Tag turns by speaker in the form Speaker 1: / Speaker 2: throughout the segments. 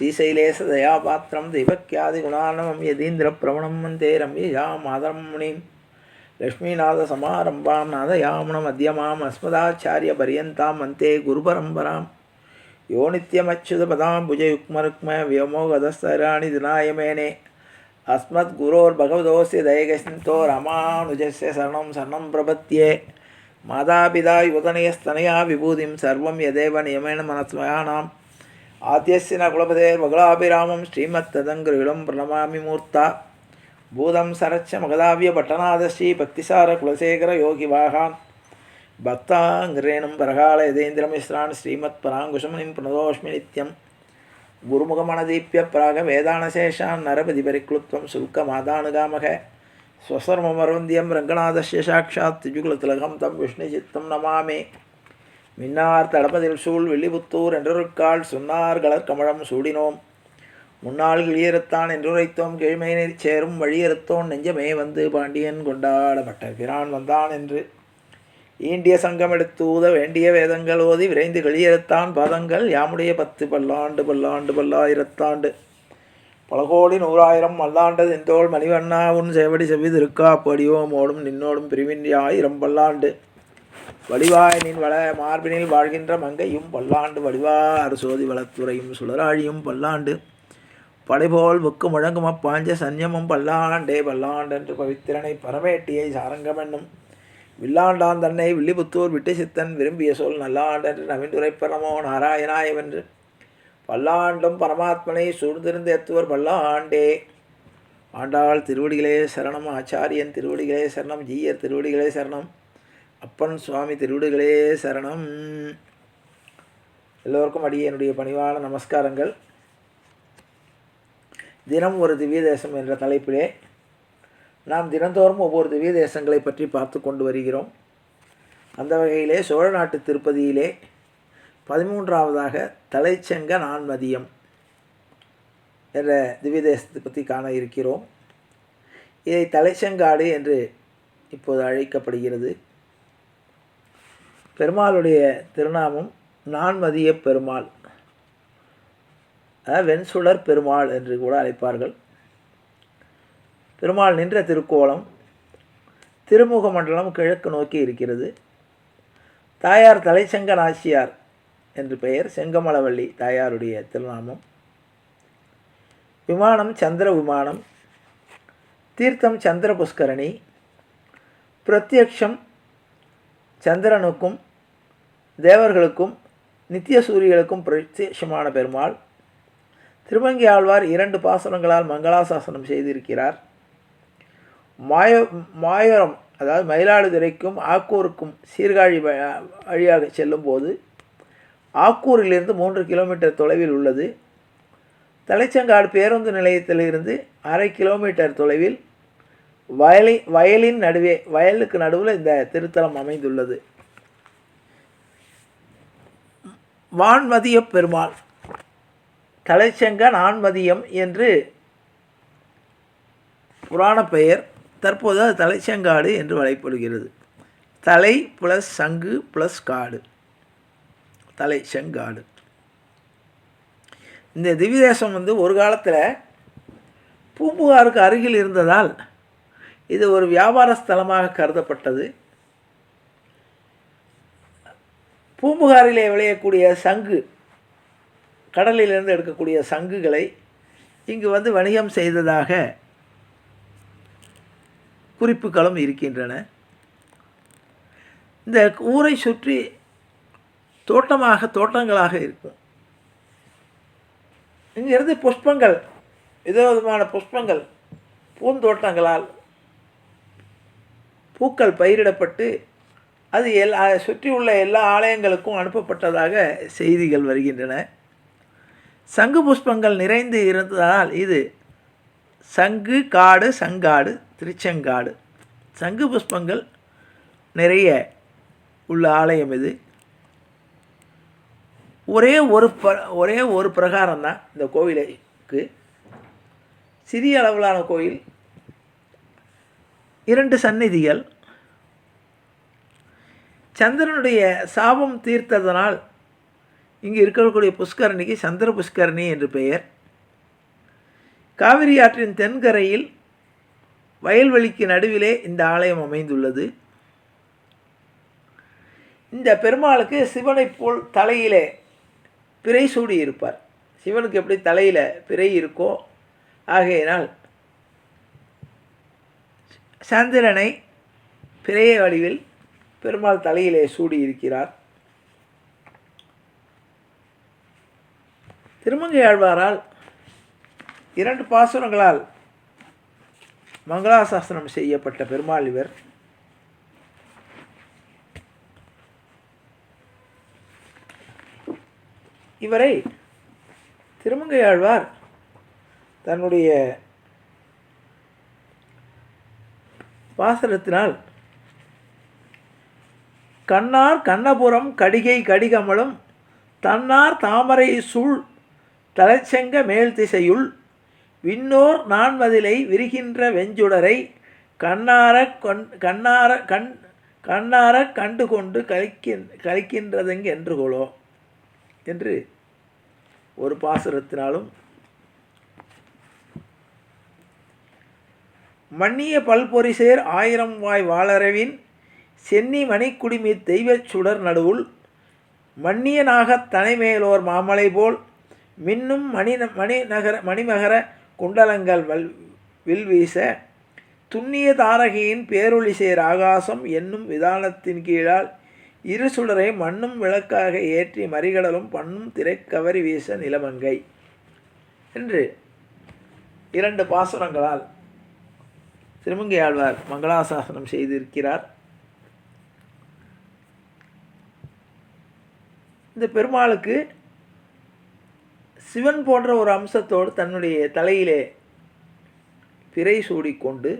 Speaker 1: ஸ்ரீசைலேச தயாபாத்திரம் தெய்வக்கியாதி குணானமம் யதீந்திர பிரவணம் வந்தே ரம்யா மாதரம் முனிம் லக்ஷ்மீநாத சமாரம்பாம் நாதயாமன மத்தியமாம் அஸ்மதாச்சாரிய பரியந்தாம் வந்தே குருபரம்பராம். யோ நித்யமச்சுதபதாம் புஜயுக்மருக்ம வியமோகதஸ்தராணி தினாயமேனே. அஸ்மத் குரோர் பகவதோஸ்ய தயகசிந்தோ ராமானுஜஸ்ய சரணம் சரணம் பிரபத்தியே மாதாபிதா யுவதனயஸ்தனயா விபூதிம் சர்வம் யதேவ நியமேன மனஸ்மயானாம். ஆத்தியசின ந குலபதேர் வகுலாபிராமம் ஸ்ரீமத் ததங்கிருடம் பிரணமாமி மூர்த்தா. பூதம் சரச்ச மகதாவிய பட்டநாத ஸ்ரீ பக்திசார குலசேகர யோகி வாகான். பக்தாங்கிரேணும் பரகால யதேந்திரமிஸ்ரான் ஸ்ரீமத் பராங்குஷமனின் பிரணதோஷ்மி நித்யம். குருமுகமனதீப்ய பிராக வேதானசேஷான் நரபதி பரிக்ளுத்வம் சுல்கமாதானுகாமக. ஸ்வசர்மமர்வந்தியம் ரங்கநாதஸ்ய சாட்சாத் திஜுகுலதிலகம் தம் விஷ்ணுசித்தம் நமாமே. மின்னார் தடபதில் சூழ் வெள்ளிபுத்தூர் என்றொருக்கால் சொன்னார் கலர்கமழம் சூடினோம். முன்னாள் கிளியறுத்தான் என்றுரைத்தோம் கிழமையினிற் சேரும் வழியறுத்தோன் நெஞ்சமே வந்து பாண்டியன் கொண்டாடப்பட்ட பிரான் வந்தான் என்று. ஈண்டிய சங்கம் எடுத்தூத வேண்டிய வேதங்கள் ஓதி விரைந்து கிளியறுத்தான் பாதங்கள் யாமுடைய பத்து பல்லாண்டு பல்லாண்டு பல்லாயிரத்தாண்டு. பல கோடி நூறாயிரம் மல்லாண்டது எந்தோள் மணிவண்ணா உன் செவடி செவ்வி திருக்காப்படியோம் ஓடும் நின்னோடும் பிரிவின் ஆயிரம் பல்லாண்டு. வடிவாயனின் வள மார்பினில் வாழ்கின்ற மங்கையும் பல்லாண்டு வடிவார் சோதி வளத்துறையும் சுழராழியும் பல்லாண்டு படைபோல் புக்கு முழங்கும் அப்பாஞ்ச சன்யமும் பல்லாண்டே பல்லாண்டென்று பவித்திரனை பரமேட்டியை சாரங்கமென்னும் வில்லாண்டான் தன்னை வில்லிபுத்தூர் விட்டு சித்தன் விரும்பிய சொல் நல்லாண்டென்று நவீந்துரைப்பரமோ நாராயணாயவென்று. பல்லாண்டும் பரமாத்மனை சூழ்ந்திருந்த எத்துவர் பல்லாண்டே. ஆண்டாள் திருவடிகளே சரணம் ஆச்சாரியன் திருவடிகளே சரணம் ஜீயர் திருவடிகளே சரணம். அப்பன் சுவாமி திருவிடுகளே சரணம். எல்லோருக்கும் அடியே என்னுடைய பணிவான நமஸ்காரங்கள். தினம் ஒரு திவ்ய தேசம் என்ற தலைப்பிலே நாம் தினந்தோறும் ஒவ்வொரு திவ்ய தேசங்களை பற்றி பார்த்து கொண்டு வருகிறோம். அந்த வகையிலே சோழ நாட்டு திருப்பதியிலே பதிமூன்றாவதாக தலைச்செங்க நான்மதியம் என்ற திவ்ய தேசத்தை பற்றி காண இருக்கிறோம். இதை தலைச்செங்காடு என்று இப்போது அழைக்கப்படுகிறது. பெருமாளுடைய திருநாமம் நான்மதிய பெருமாள் வெண்சுடர் பெருமாள் என்று கூட அழைப்பார்கள். பெருமாள் நின்ற திருக்கோலம் திருமுக மண்டலம் கிழக்கு நோக்கி இருக்கிறது. தாயார் தலைச்சங்க நாச்சியார் என்று பெயர் செங்கமலவள்ளி தாயாருடைய திருநாமம். விமானம் சந்திர விமானம். தீர்த்தம் சந்திர புஷ்கரணி. பிரத்யக்ஷம் சந்திரனுக்கும் தேவர்களுக்கும் நித்திய சூரியர்களுக்கும் பிரத்யட்சமான பெருமாள். திருமங்கி ஆழ்வார் இரண்டு பாசனங்களால் மங்களாசாசனம் செய்திருக்கிறார். மாய மாயோரம் அதாவது மயிலாடுதுறைக்கும் ஆக்கூருக்கும் சீர்காழி வழியாக செல்லும்போது ஆக்கூரிலிருந்து மூன்று கிலோமீட்டர் தொலைவில் உள்ளது. தலைச்சங்காடு பேருந்து நிலையத்திலிருந்து அரை கிலோமீட்டர் தொலைவில் வயலின் வயலின் நடுவே வயலுக்கு நடுவில் இந்த திருத்தலம் அமைந்துள்ளது. வான்மதிய பெருமாள். தலைச்சங்க நான்மதியம் என்று புராண பெயர். தற்போது அது தலைச்சங்காடு என்று வழைப்படுகிறது தலை ப்ளஸ் சங்கு ப்ளஸ் காடு. தலை செங்காடு இந்த திவ்யதேசம் வந்து ஒரு காலத்தில் பூம்புகாருக்கு அருகில் இருந்ததால் இது ஒரு வியாபார ஸ்தலமாக கருதப்பட்டது. பூம்புகாரிலே விளையக்கூடிய சங்கு கடலிலிருந்து எடுக்கக்கூடிய சங்குகளை இங்கு வந்து வணிகம் செய்ததாக குறிப்புகளும் இருக்கின்றன. இந்த ஊரை சுற்றி தோட்டமாக தோட்டங்களாக இருக்கும். இங்கிருந்து புஷ்பங்கள் விதவிதமான புஷ்பங்கள் பூந்தோட்டங்களால் பூக்கள் பயிரிடப்பட்டு அது எல் சுற்றியுள்ள எல்லா ஆலயங்களுக்கும் அனுப்பப்பட்டதாக செய்திகள் வருகின்றன. சங்கு புஷ்பங்கள் நிறைந்து இருந்ததால் இது சங்கு காடு சங்காடு திருச்செங்காடு. சங்கு புஷ்பங்கள் நிறைய உள்ள ஆலயம் இது. ஒரே ஒரு ப ஒரே ஒரு பிரகாரம் தான் இந்த கோவிலுக்கு. சிறிய அளவிலான கோயில் இரண்டு சந்நிதிகள். சந்திரனுடைய சாபம் தீர்த்ததனால் இங்கே இருக்கக்கூடிய புஷ்கரணிக்கு சந்திர புஷ்கரணி என்று பெயர். காவிரி ஆற்றின் தென்கரையில் வயல்வெளிக்கு நடுவிலே இந்த ஆலயம் அமைந்துள்ளது. இந்த பெருமாளுக்கு சிவனைப் போல் தலையிலே பிறை சூடி இருப்பார். சிவனுக்கு எப்படி தலையில் பிறை இருக்கோ ஆகையினால் சந்திரனை பிறைய வடிவில் பெருமாள் தலையிலே சூடி இருக்கிறார். திருமங்கை ஆழ்வாரால் இரண்டு பாசுரங்களால் மங்களாசாசனம் செய்யப்பட்ட பெருமாள் இவர். இவரை திருமங்கை ஆழ்வார் தன்னுடைய பாசனத்தினால் கண்ணார் கண்ணபுரம் கடிகை கடிகமலும் தன்னார் தாமரை சூழ் தலைச்செங்க மேல் திசையுள் விண்ணோர் நான்மதிலை விரிகின்ற வெஞ்சுடரை கண்ணார கண் கண்ணார கண் கண்ணார கண்டு கொண்டு கழிக்கின் கலிக்கின்றதெங்க என்று கொளோ என்று ஒரு பாசுரத்தினாலும் மன்னிய பல்பொரிசேர் ஆயிரம் வாய் வாளரவின் சென்னி மணிக்குடிமி தெய்வச் சுடர் நடுவுள் மன்னிய நாகத் தனைமேலோர் மாமலை போல் மின்னும் மணி மணிநகர மணிமகர குண்டலங்கள் வல் வில் வீச துண்ணிய தாரகையின் பேரொளிசேர் ஆகாசம் என்னும் விதானத்தின் கீழால் இரு சுடரை மண்ணும் விளக்காக ஏற்றி மறிகடலும் பண்ணும் திரைக்கவரி வீச நிலமங்கை. என்று இரண்டு பாசுரங்களால் திருமங்கை ஆழ்வார் மங்களாசாசனம் செய்திருக்கிறார். இந்த பெருமாளுக்கு சிவன் போன்ற ஒரு அம்சத்தோடு தன்னுடைய தலையிலே பிறை சூடிக்கொண்டு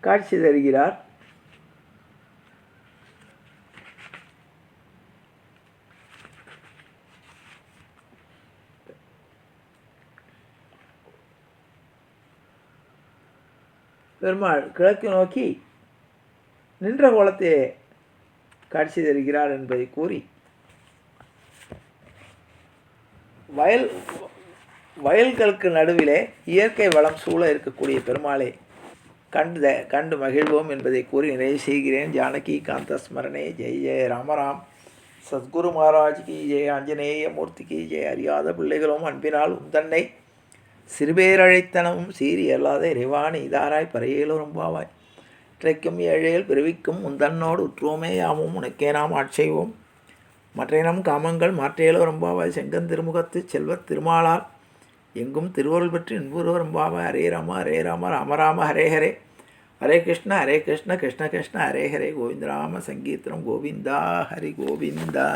Speaker 1: காட்சி தருகிறார். பெருமாள் கிழக்கு நோக்கி நின்ற கோலத்தையே காட்சி தருகிறார் என்பதை கூறி வயல் வயல்களுக்கு நடுவிலே இயற்கை வளம் சூழ இருக்கக்கூடிய பெருமாளை கண்டு கண்டு மகிழ்வோம் என்பதை கூறி நிறைவு செய்கிறேன். ஜானகி காந்த ஸ்மரணே ஜெய். ஜெய ராமராம் சத்குரு மகாராஜ் கி ஜெய. ஆஞ்சநேய மூர்த்திக்கு ஜெய. அறியாத பிள்ளைகளும் அன்பினால் உந்தன்னை சிறுபேரழைத்தனமும் சீரி அல்லாத இறைவாணி இதாராய் பறையேலும் பாவாய் இற்றைக்கும் ஏழையில் பிறவிக்கும் உந்தன்னோடு உற்றுவோமே யாமும் உனக்கே நாம் ஆட்செய்வோம் மற்றையினம் காமங்கள் மாற்றையிலோ ரொம்பாவாய். செங்கன் திருமுகத்து செல்வத் திருமாலார் எங்கும் திருவருள் பற்றி இன்புருவ ரொம்பாவாய். ஹரே ராம ஹரே ராம ராம ராம ஹரே ஹரே. ஹரே கிருஷ்ண ஹரே கிருஷ்ண கிருஷ்ண கிருஷ்ண ஹரே ஹரே கோவிந்த ராம சங்கீர்த்தனம் கோவிந்தா ஹரி கோவிந்தா.